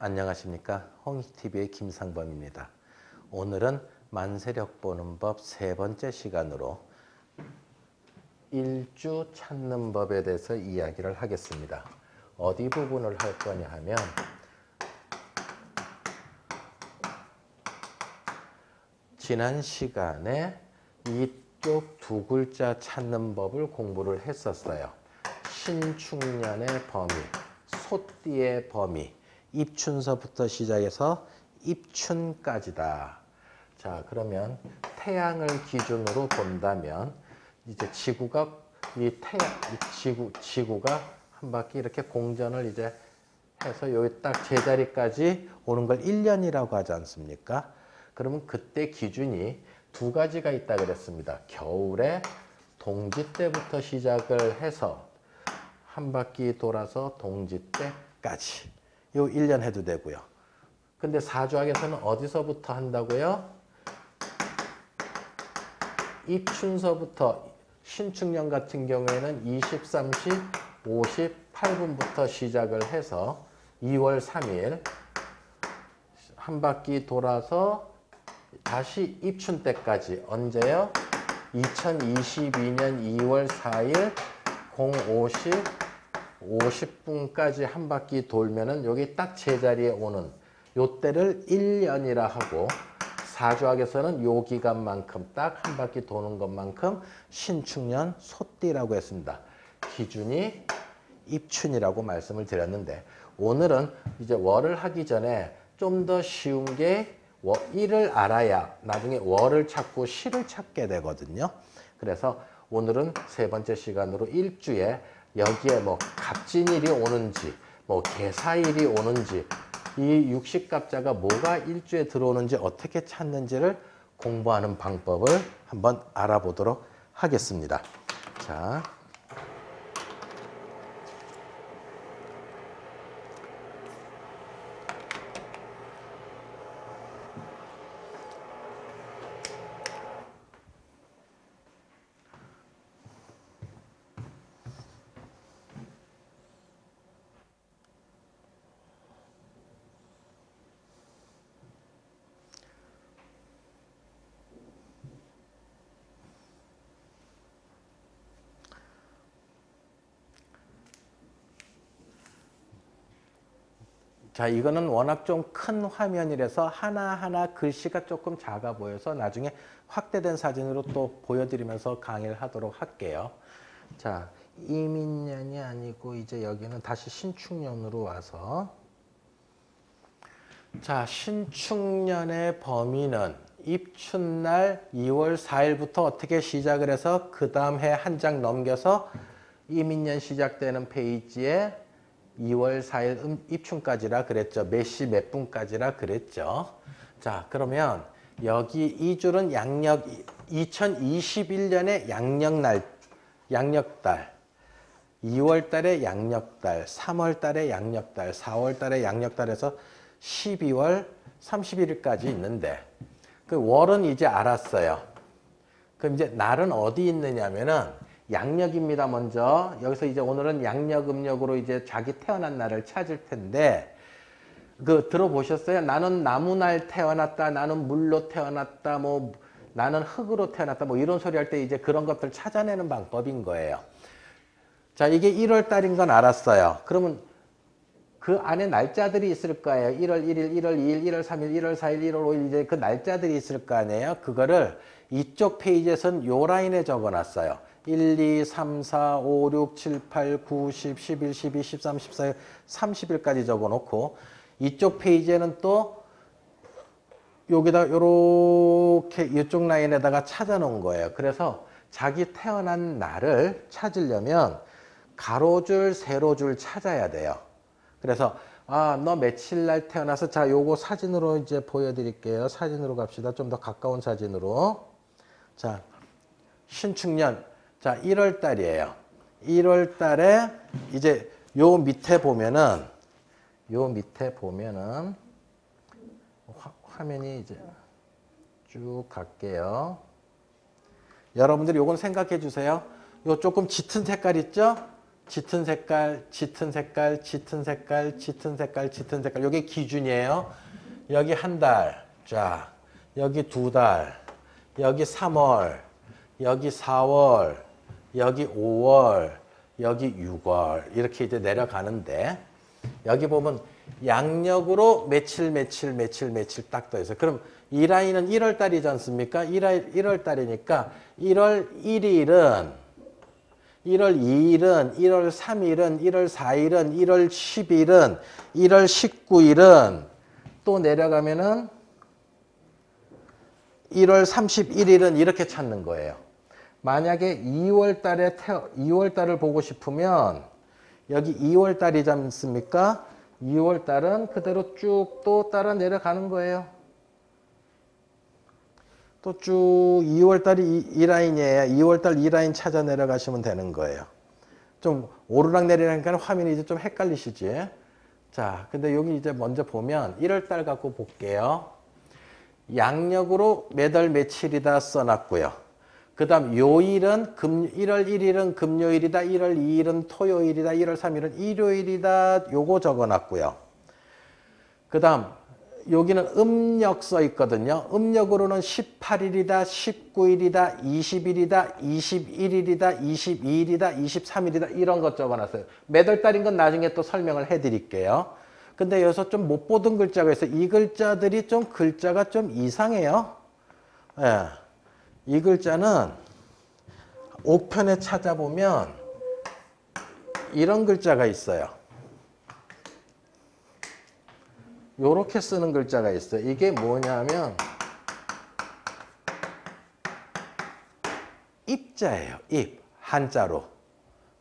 안녕하십니까 홍익TV의 김상범입니다. 오늘은 만세력 보는 법 세 번째 시간으로 일주 찾는 법에 대해서 이야기를 하겠습니다. 어디 부분을 할 거냐 하면 지난 시간에 이쪽 두 글자 찾는 법을 공부를 했었어요. 신축년의 범위, 소띠의 범위, 입춘서부터 시작해서 입춘까지다. 자, 그러면 태양을 기준으로 본다면 이제 지구가 이 태양 이 지구 지구가 한 바퀴 이렇게 공전을 이제 해서 여기 딱 제자리까지 오는 걸 1년이라고 하지 않습니까? 그러면 그때 기준이 두 가지가 있다 그랬습니다. 겨울에 동지 때부터 시작을 해서 한 바퀴 돌아서 동지 때까지 요 1년 해도 되고요. 근데 사주학에서는 어디서부터 한다고요? 입춘서부터 신축년 같은 경우에는 23시 58분부터 시작을 해서 2월 3일 한 바퀴 돌아서 다시 입춘 때까지 언제요? 2022년 2월 4일 05시 50분까지 한 바퀴 돌면은 여기 딱 제자리에 오는 요 때를 1년이라 하고 사주학에서는 요 기간만큼 딱 한 바퀴 도는 것만큼 신축년 소띠라고 했습니다. 기준이 입춘이라고 말씀을 드렸는데 오늘은 이제 월을 하기 전에 좀 더 쉬운 게 일을 알아야 나중에 월을 찾고 시를 찾게 되거든요. 그래서 오늘은 세 번째 시간으로 일주에 여기에 뭐 갑진일이 오는지 뭐 개사일이 오는지 이 육식갑자가 뭐가 일주에 들어오는지 어떻게 찾는지를 공부하는 방법을 한번 알아보도록 하겠습니다. 자. 자, 이거는 워낙 좀 큰 화면이라서 하나하나 글씨가 조금 작아 보여서 나중에 확대된 사진으로 또 보여드리면서 강의를 하도록 할게요. 자, 이민년이 아니고 이제 여기는 다시 신축년으로 와서 자, 신축년의 범위는 입춘날 2월 4일부터 어떻게 시작을 해서 그 다음 해 한 장 넘겨서 이민년 시작되는 페이지에 2월 4일 음, 입춘까지라 그랬죠. 몇 시 몇 분까지라 그랬죠. 자, 그러면 여기 이 줄은 양력 2021년의 양력날 양력달 2월 달에 양력달, 3월 달에 양력달, 4월 달에 양력달에서 12월 31일까지 있는데 그 월은 이제 알았어요. 그럼 이제 날은 어디 있느냐면은 양력입니다. 먼저 여기서 이제 오늘은 양력 음력으로 이제 자기 태어난 날을 찾을 텐데 그 들어보셨어요? 나는 나무날 태어났다. 나는 물로 태어났다. 뭐 나는 흙으로 태어났다. 뭐 이런 소리 할 때 이제 그런 것들 찾아내는 방법인 거예요. 자, 이게 1월 달인 건 알았어요. 그러면 그 안에 날짜들이 있을 거예요. 1월 1일, 1월 2일, 1월 3일, 1월 4일, 1월 5일 이제 그 날짜들이 있을 거 아니에요. 그거를 이쪽 페이지에선 요 라인에 적어 놨어요. 1, 2, 3, 4, 5, 6, 7, 8, 9, 10, 11, 12, 13, 14, 30일까지 적어 놓고 이쪽 페이지에는 또 여기다 요렇게 이쪽 라인에다가 찾아 놓은 거예요. 그래서 자기 태어난 날을 찾으려면 가로줄, 세로줄 찾아야 돼요. 그래서 아, 너 며칠 날 태어나서 자, 요거 사진으로 이제 보여 드릴게요. 사진으로 갑시다. 좀 더 가까운 사진으로. 자, 신축년 자, 1월 달이에요. 1월 달에 이제 요 밑에 보면은 요 밑에 보면은 화, 화면이 이제 쭉 갈게요. 여러분들이 요건 생각해 주세요. 요 조금 짙은 색깔 있죠? 짙은 색깔, 짙은 색깔, 짙은 색깔, 짙은 색깔, 짙은 색깔. 이게 기준이에요. 여기 한 달, 쫙. 여기 두 달, 여기 3월, 여기 4월, 여기 5월, 여기 6월 이렇게 이제 내려가는데 여기 보면 양력으로 며칠 며칠 며칠 며칠 딱 떠 있어요. 그럼 이 라인은 1월 달이지 않습니까? 1월, 1월 달이니까 1월 1일은 1월 2일은 1월 3일은 1월 4일은 1월 10일은 1월 19일은 또 내려가면은 1월 31일은 이렇게 찾는 거예요. 만약에 2월 달에 태어, 2월 달을 보고 싶으면 여기 2월 달이지 않습니까? 2월 달은 그대로 쭉 또 따라 내려가는 거예요. 또 쭉 2월 달이 이, 이 라인이에요. 2월 달 이 라인 찾아 내려가시면 되는 거예요. 좀 오르락 내리락하니까 화면이 이제 좀 헷갈리시지? 자, 근데 여기 이제 먼저 보면 1월 달 갖고 볼게요. 양력으로 매달 며칠이다 써놨고요. 그 다음 요일은 금, 1월 1일은 금요일이다. 1월 2일은 토요일이다. 1월 3일은 일요일이다. 요거 적어놨고요. 그 다음 여기는 음력 써 있거든요. 음력으로는 18일이다, 19일이다, 20일이다, 21일이다, 22일이다, 23일이다 이런 것 적어놨어요. 매달 달인 건 나중에 또 설명을 해드릴게요. 근데 여기서 좀 못 보던 글자가 있어요. 이 글자들이 좀 글자가 좀 이상해요. 예. 이 글자는 옥편에 찾아보면 이런 글자가 있어요. 요렇게 쓰는 글자가 있어요. 이게 뭐냐면 입자예요. 입. 한자로.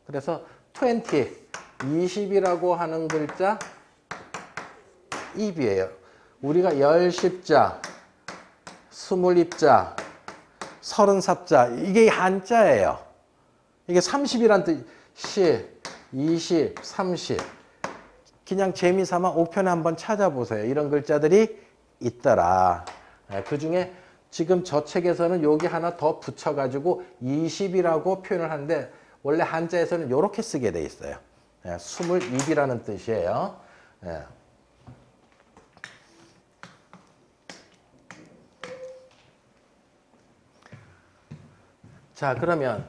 그래서 20, 20이라고 하는 글자 입이에요. 우리가 열 십자, 스물 입자, 서른 삽자 이게 한자예요. 이게 30이란 뜻, 10, 20, 30. 그냥 재미삼아 옥편에 한번 찾아보세요. 이런 글자들이 있더라. 그 중에 지금 저 책에서는 여기 하나 더 붙여가지고 20이라고 표현을 하는데 원래 한자에서는 이렇게 쓰게 돼 있어요. 22이라는 뜻이에요. 자, 그러면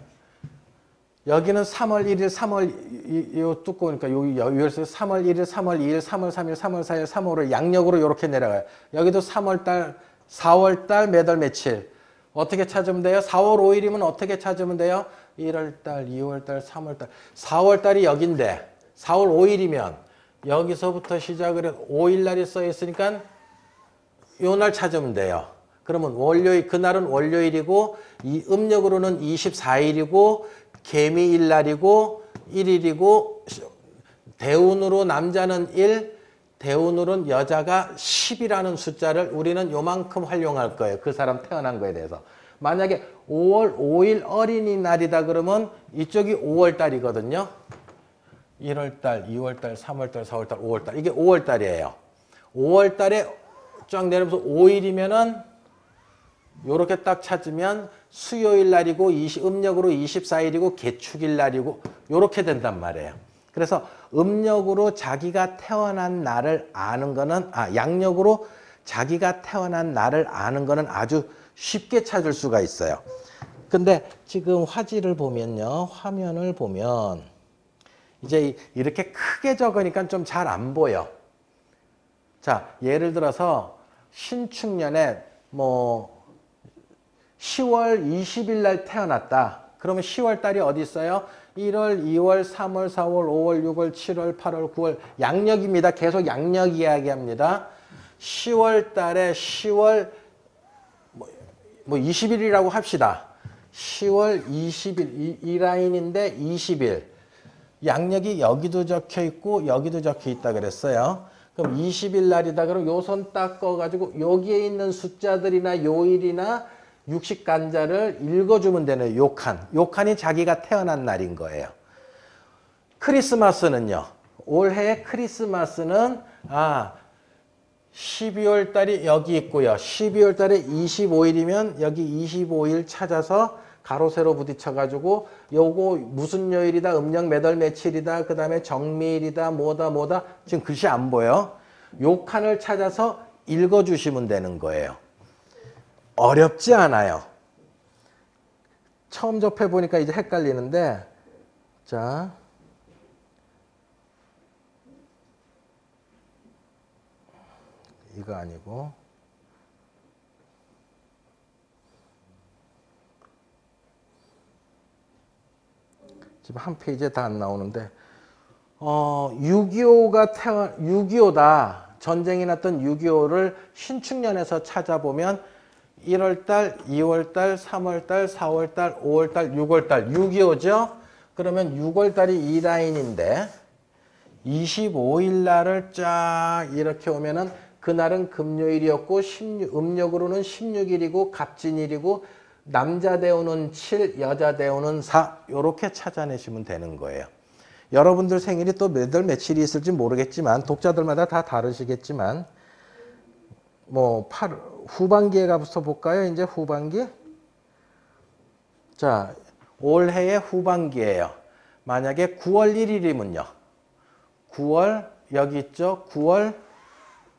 여기는 3월 1일, 3월 이, 요 두꺼우니까 여기 여기서 3월 1일, 3월 2일, 3월 3일, 3월 4일, 3월 5일 양력으로 이렇게 내려가요. 여기도 3월 달, 4월 달 매달 며칠 어떻게 찾으면 돼요? 4월 5일이면 어떻게 찾으면 돼요? 1월 달, 2월 달, 3월 달, 4월 달이 여긴데 4월 5일이면 여기서부터 시작을 해서 5일 날이 써 있으니까 요 날 찾으면 돼요. 그러면 월요일 그날은 월요일이고 이 음력으로는 24일이고 개미일 날이고 1일이고 대운으로 남자는 1, 대운으로는 여자가 10이라는 숫자를 우리는 요만큼 활용할 거예요. 그 사람 태어난 거에 대해서. 만약에 5월 5일 어린이날이다 그러면 이쪽이 5월 달이거든요. 1월 달, 2월 달, 3월 달, 4월 달, 5월 달. 이게 5월 달이에요. 5월 달에 쫙 내려면서 5일이면은 요렇게 딱 찾으면 수요일 날이고 20, 음력으로 24일이고 개축일 날이고 요렇게 된단 말이에요. 그래서 음력으로 자기가 태어난 날을 아는 거는 아 양력으로 자기가 태어난 날을 아는 거는 아주 쉽게 찾을 수가 있어요. 근데 지금 화질을 보면요. 화면을 보면 이제 이렇게 크게 적으니까 좀 잘 안 보여. 자, 예를 들어서 신축년에 뭐 10월 20일 날 태어났다. 그러면 10월 달이 어디 있어요? 1월, 2월, 3월, 4월, 5월, 6월, 7월, 8월, 9월 양력입니다. 계속 양력 이야기합니다. 10월 달에 10월 뭐, 뭐 20일이라고 합시다. 10월 20일 이, 이 라인인데 20일 양력이 여기도 적혀 있고 여기도 적혀 있다 그랬어요. 그럼 20일 날이다 그러면 요선 딱 꺼가지고 여기에 있는 숫자들이나 요일이나 육식 간자를 읽어주면 되는 요 칸. 요 칸이 자기가 태어난 날인 거예요. 크리스마스는요. 올해 크리스마스는 아 12월 달이 여기 있고요. 12월 달에 25일이면 여기 25일 찾아서 가로 세로 부딪혀 가지고 요거 무슨 요일이다 음력 몇월 며칠이다 그다음에 정밀이다 뭐다 뭐다 지금 글씨 안 보여 요 칸을 찾아서 읽어 주시면 되는 거예요 어렵지 않아요. 처음 접해 보니까 이제 헷갈리는데 자 이거 아니고 지금 한 페이지에 다 안 나오는데 어 6.25가 태어 6.25다. 전쟁이 났던 6.25를 신축년에서 찾아보면 1월달, 2월달, 3월달, 4월달, 5월달, 6월달 6.25죠. 그러면 6월달이 이 라인인데 25일 날을 쫙 이렇게 오면은 그날은 금요일이었고 16, 음력으로는 16일이고 갑진일이고 남자 대우는 7, 여자 대우는 4 이렇게 찾아내시면 되는 거예요. 여러분들 생일이 또 몇월 며칠이 있을지 모르겠지만 독자들마다 다 다르시겠지만 뭐 8, 후반기에 가서 볼까요? 이제 후반기? 자, 올해의 후반기예요. 만약에 9월 1일이면요. 9월 여기 있죠. 9월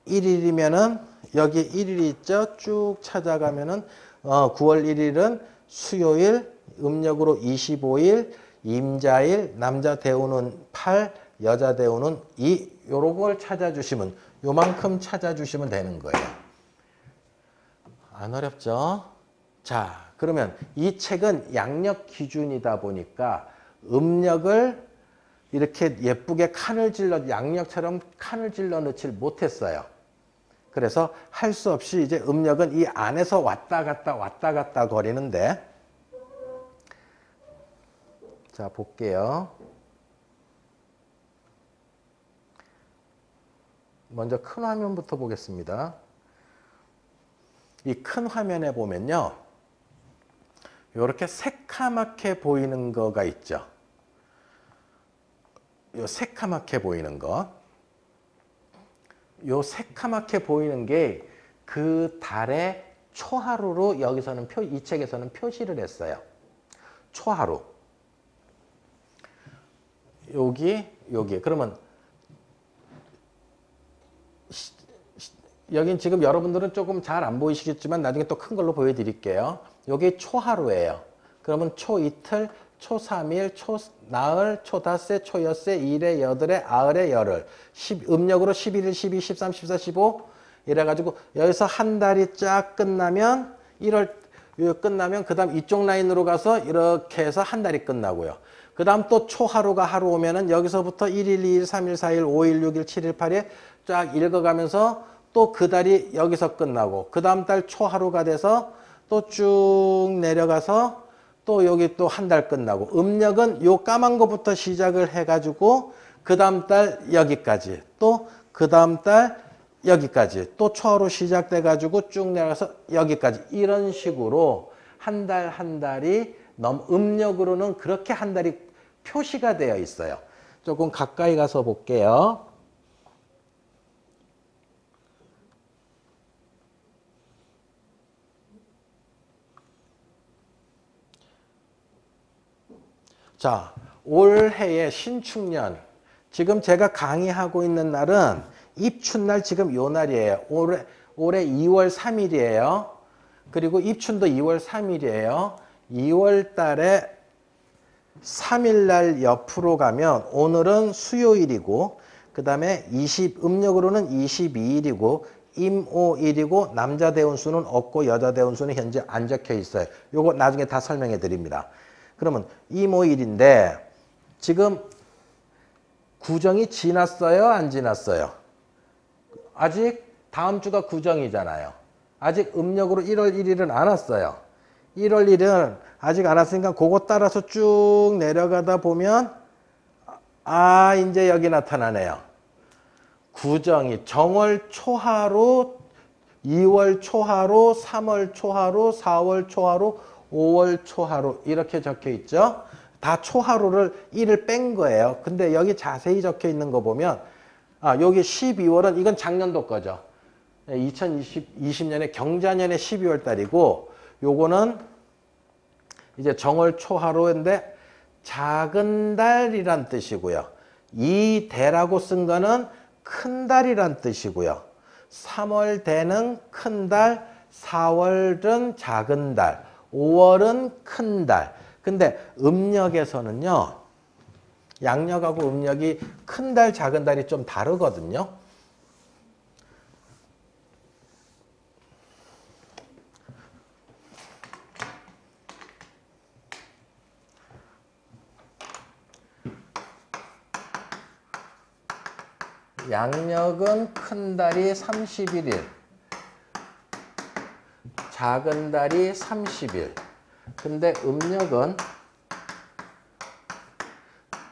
1일이면은 여기 1일이 있죠. 쭉 찾아가면은 어, 9월 1일은 수요일, 음력으로 25일, 임자일, 남자 대우는 8, 여자 대우는 2 요런 걸 찾아주시면 요만큼 찾아주시면 되는 거예요. 안 어렵죠? 자, 그러면 이 책은 양력 기준이다 보니까 음력을 이렇게 예쁘게 칸을 질러 양력처럼 칸을 질러 넣질 못했어요. 그래서 할 수 없이 이제 음력은 이 안에서 왔다 갔다 왔다 갔다 거리는데 자 볼게요. 먼저 큰 화면부터 보겠습니다. 이 큰 화면에 보면요. 이렇게 새카맣게 보이는 거가 있죠. 요 새카맣게 보이는 거. 요 새카맣게 보이는 게 그 달의 초하루로 여기서는 표, 이 책에서는 표시를 했어요. 초하루. 여기, 여기. 그러면 시- 시- 여긴 지금 여러분들은 조금 잘 안 보이시겠지만 나중에 또 큰 걸로 보여드릴게요. 여기 초하루예요. 그러면 초 이틀, 초 3일, 초 나흘, 초 닷새, 초 엿새, 일에 여덟에 아흘에 열흘. 10, 음력으로 11일, 12, 13, 14, 15 이래가지고 여기서 한 달이 쫙 끝나면 1월 끝나면 그 다음 이쪽 라인으로 가서 이렇게 해서 한 달이 끝나고요. 그 다음 또 초하루가 하루 오면은 여기서부터 1일, 2일, 3일, 4일, 5일, 6일, 7일, 8일 쫙 읽어가면서 또 그 달이 여기서 끝나고 그 다음 달 초하루가 돼서 또 쭉 내려가서 또 여기 또 한 달 끝나고 음력은 요 까만 거부터 시작을 해가지고 그 다음 달 여기까지 또 그 다음 달 여기까지 또 초하루 시작돼 가지고 쭉 내려가서 여기까지 이런 식으로 한 달한 달이 넘 음력으로는 그렇게 한 달이 표시가 되어 있어요. 조금 가까이 가서 볼게요. 자, 올해의 신축년. 지금 제가 강의하고 있는 날은 입춘날 지금 요 날이에요. 올해, 올해 2월 3일이에요. 그리고 입춘도 2월 3일이에요. 2월 달에 3일 날 옆으로 가면 오늘은 수요일이고 그 다음에 20 음력으로는 22일이고 임오일이고 남자 대운수는 없고 여자 대운수는 현재 안 적혀 있어요. 요거 나중에 다 설명해 드립니다. 그러면 임오일인데 지금 구정이 지났어요? 안 지났어요? 아직 다음 주가 구정이잖아요. 아직 음력으로 1월 1일은 안 왔어요. 1월 1일은 아직 안 왔으니까 그거 따라서 쭉 내려가다 보면 아 이제 여기 나타나네요. 구정이 정월 초하루 2월 초하루 3월 초하루 4월 초하루 5월 초하루 이렇게 적혀 있죠. 다 초하루를 1을 뺀 거예요. 근데 여기 자세히 적혀 있는 거 보면 아 여기 12월은 이건 작년도 거죠. 2020년의 경자년의 12월 달이고 요거는 이제 정월 초하루인데 작은 달이란 뜻이고요. 이 대라고 쓴 거는 큰 달이란 뜻이고요. 3월 대는 큰 달, 4월은 작은 달, 5월은 큰 달. 근데 음력에서는요. 양력하고 음력이 큰 달, 작은 달이 좀 다르거든요. 양력은 큰 달이 31일, 작은 달이 30일. 근데 음력은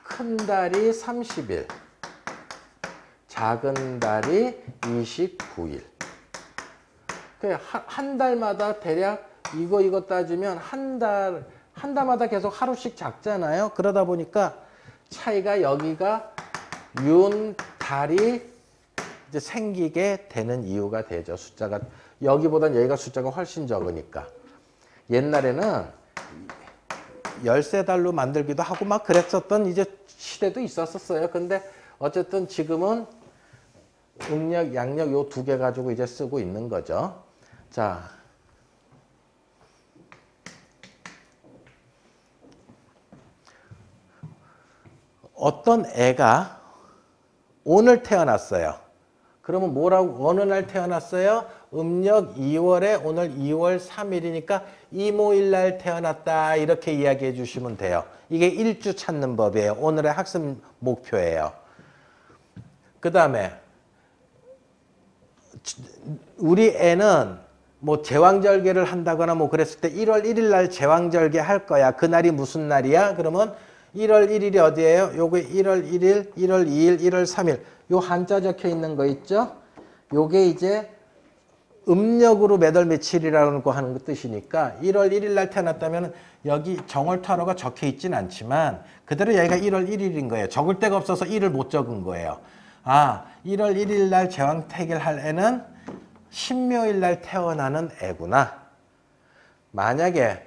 큰 달이 30일, 작은 달이 29일. 그한 달마다 대략 이거 이거 따지면 한 달, 한 달마다 계속 하루씩 작잖아요. 그러다 보니까 차이가 여기가 윤, 달이 이제 생기게 되는 이유가 되죠. 숫자가 여기보단 여기가 숫자가 훨씬 적으니까. 옛날에는 열세 달로 만들기도 하고 막 그랬었던 이제 시대도 있었었어요. 근데 어쨌든 지금은 음력, 양력 요 두 개 가지고 이제 쓰고 있는 거죠. 자. 어떤 애가 오늘 태어났어요. 그러면 뭐라고 어느 날 태어났어요? 음력 2월에 오늘 2월 3일이니까 이모일 날 태어났다 이렇게 이야기해 주시면 돼요. 이게 일주 찾는 법이에요. 오늘의 학습 목표예요. 그 다음에 우리 애는 뭐 제왕절개를 한다거나 뭐 그랬을 때 1월 1일 날 제왕절개 할 거야. 그날이 무슨 날이야? 그러면 1월 1일이 어디예요? 요게 1월 1일, 1월 2일, 1월 3일. 요 한자 적혀 있는 거 있죠? 요게 이제 음력으로 며칠이라는 거 하는 거 뜻이니까 1월 1일 날 태어났다면 여기 정월타로가 적혀 있진 않지만 그대로 여기가 1월 1일인 거예요. 적을 데가 없어서 1을 못 적은 거예요. 아, 1월 1일 날 제왕택일 할 애는 신묘일 날 태어나는 애구나. 만약에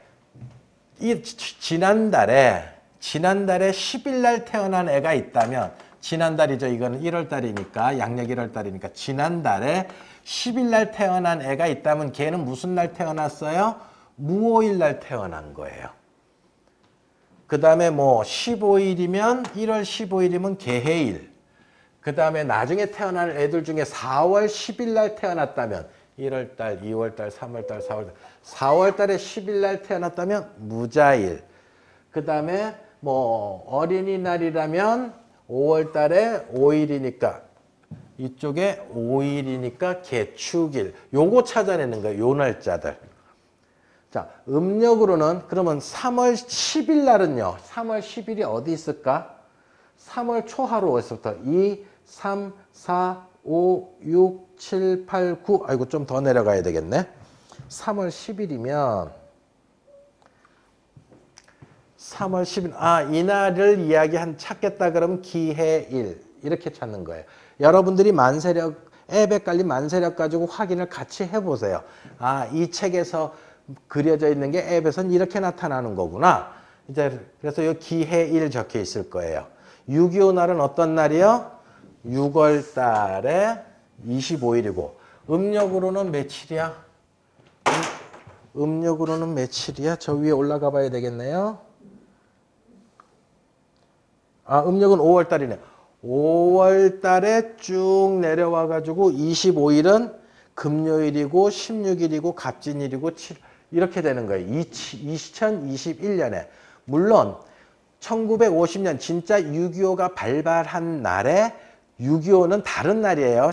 이 지- 지난달에 지난달에 10일 날 태어난 애가 있다면 지난달이죠. 이거는 1월 달이니까 양력 1월 달이니까 지난달에 10일 날 태어난 애가 있다면 걔는 무슨 날 태어났어요? 무오일 날 태어난 거예요. 그 다음에 뭐 15일이면 1월 15일이면 개해일. 그 다음에 나중에 태어날 애들 중에 4월 10일 날 태어났다면 1월 달, 2월 달, 3월 달, 4월 달. 4월 달에 10일 날 태어났다면 무자일. 그 다음에 뭐 어린이날이라면 5월 달에 5일이니까 이쪽에 5일이니까 개축일. 요거 찾아내는 거예요. 요 날짜들. 자, 음력으로는 그러면 3월 10일 날은요. 3월 10일이 어디 있을까? 3월 초하루 어디서부터 2, 3, 4, 5, 6, 7, 8, 9. 아이고 좀 더 내려가야 되겠네. 3월 10일이면 3월 10일 아 이날을 이야기한 찾겠다 그러면 기해일 이렇게 찾는 거예요. 여러분들이 만세력 앱에 깔린 만세력 가지고 확인을 같이 해보세요. 아 이 책에서 그려져 있는 게 앱에선 이렇게 나타나는 거구나. 이제 그래서 이 기해일 적혀 있을 거예요. 6.25 날은 어떤 날이요? 6월 달에 25일이고 음력으로는 며칠이야? 음, 음력으로는 며칠이야? 저 위에 올라가 봐야 되겠네요. 아, 음력은 5월 달이네. 5월 달에 쭉 내려와 가지고 25일은 금요일이고 16일이고 갑진일이고 7 이렇게 되는 거예요. 2021년에. 물론 1950년 진짜 6.25가 발발한 날에 6.25는 다른 날이에요.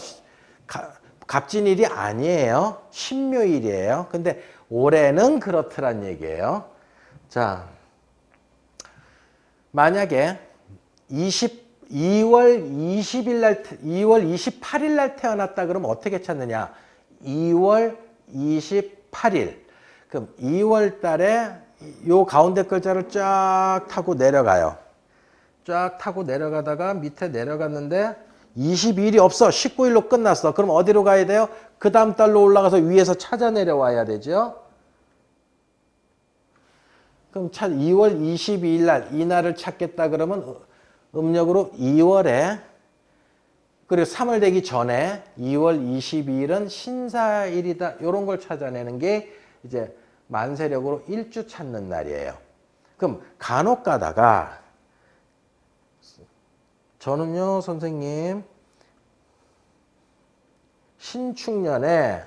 가- 갑진일이 아니에요. 신묘일이에요. 근데 올해는 그렇더란 얘기예요. 자, 만약에 20 2월 20일 날 2월 28일 날 태어났다 그러면 어떻게 찾느냐? 2월 28일. 그럼 2월 달에 요 가운데 글자를 쫙 타고 내려가요. 쫙 타고 내려가다가 밑에 내려갔는데 22일이 없어. 19일로 끝났어. 그럼 어디로 가야 돼요? 그 다음 달로 올라가서 위에서 찾아 내려와야 되죠. 그럼 차 2월 22일 날 이날을 찾겠다 그러면 음력으로 2월에 그리고 3월 되기 전에 2월 22일은 신사일이다. 이런 걸 찾아내는 게 이제 만세력으로 일주 찾는 날이에요. 그럼 간혹 가다가 저는요, 선생님, 신축년에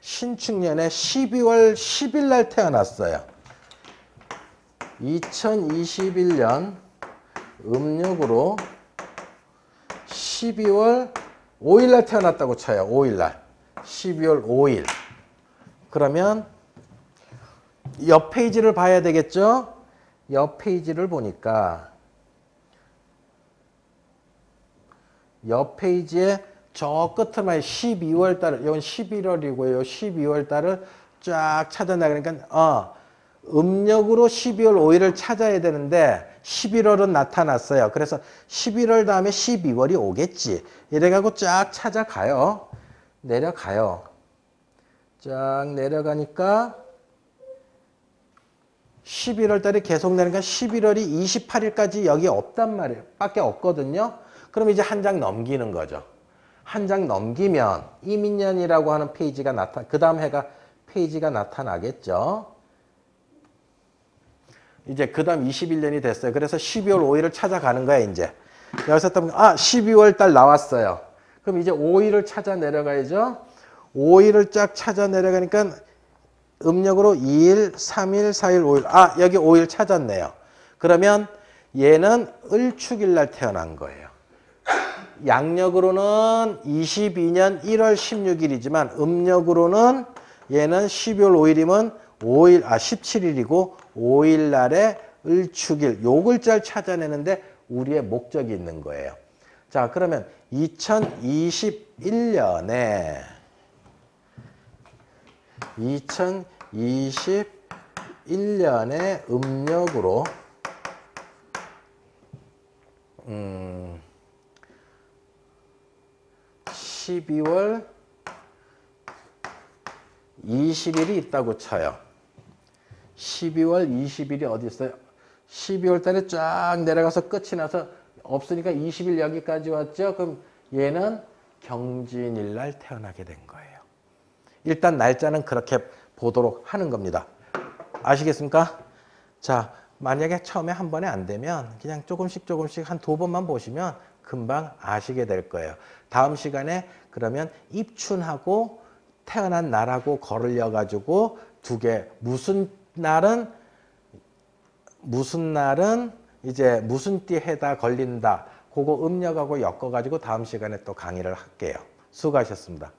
신축년에 12월 10일 날 태어났어요. 2021년 음력으로 12월 5일 날 태어났다고 쳐요. 5일 날. 12월 5일. 그러면 옆 페이지를 봐야 되겠죠? 옆 페이지를 보니까 옆 페이지에 저 끝에만 12월 달을 이건 11월이고요. 12월 달을 쫙 찾아나가니까 어 음력으로 12월 5일을 찾아야 되는데 11월은 나타났어요. 그래서 11월 다음에 12월이 오겠지. 이래가고 쫙 찾아가요. 내려가요. 쫙 내려가니까 11월 달에 계속 내니까 11월이 28일까지 여기 없단 말이에요. 밖에 없거든요. 그럼 이제 한 장 넘기는 거죠. 한 장 넘기면 이민년이라고 하는 페이지가 나타, 그 다음 해가 페이지가 나타나겠죠. 이제 그 다음 21년이 됐어요. 그래서 12월 5일을 찾아가는 거야, 이제. 여기서 또, 아, 12월 달 나왔어요. 그럼 이제 5일을 찾아 내려가야죠. 5일을 쫙 찾아 내려가니까 음력으로 2일, 3일, 4일, 5일. 아, 여기 5일 찾았네요. 그러면 얘는 을축일 날 태어난 거예요. 양력으로는 22년 1월 16일이지만 음력으로는 얘는 12월 5일이면 5일, 아, 17일이고 5일 날에 을축일, 요 글자를 찾아내는데 우리의 목적이 있는 거예요. 자, 그러면 2021년에 2021년에 음력으로 음 12월 20일이 있다고 쳐요. 12월 20일이 어디 있어요? 12월 달에 쫙 내려가서 끝이 나서 없으니까 20일 여기까지 왔죠. 그럼 얘는 경진일 날 태어나게 된 거예요. 일단 날짜는 그렇게 보도록 하는 겁니다. 아시겠습니까? 자, 만약에 처음에 한 번에 안 되면 그냥 조금씩 조금씩 한 두 번만 보시면 금방 아시게 될 거예요. 다음 시간에 그러면 입춘하고 태어난 날하고 거를려 가지고 두 개 무슨 날은 무슨 날은 이제 무슨 띠 해다 걸린다. 그거 음력하고 엮어 가지고 다음 시간에 또 강의를 할게요. 수고하셨습니다.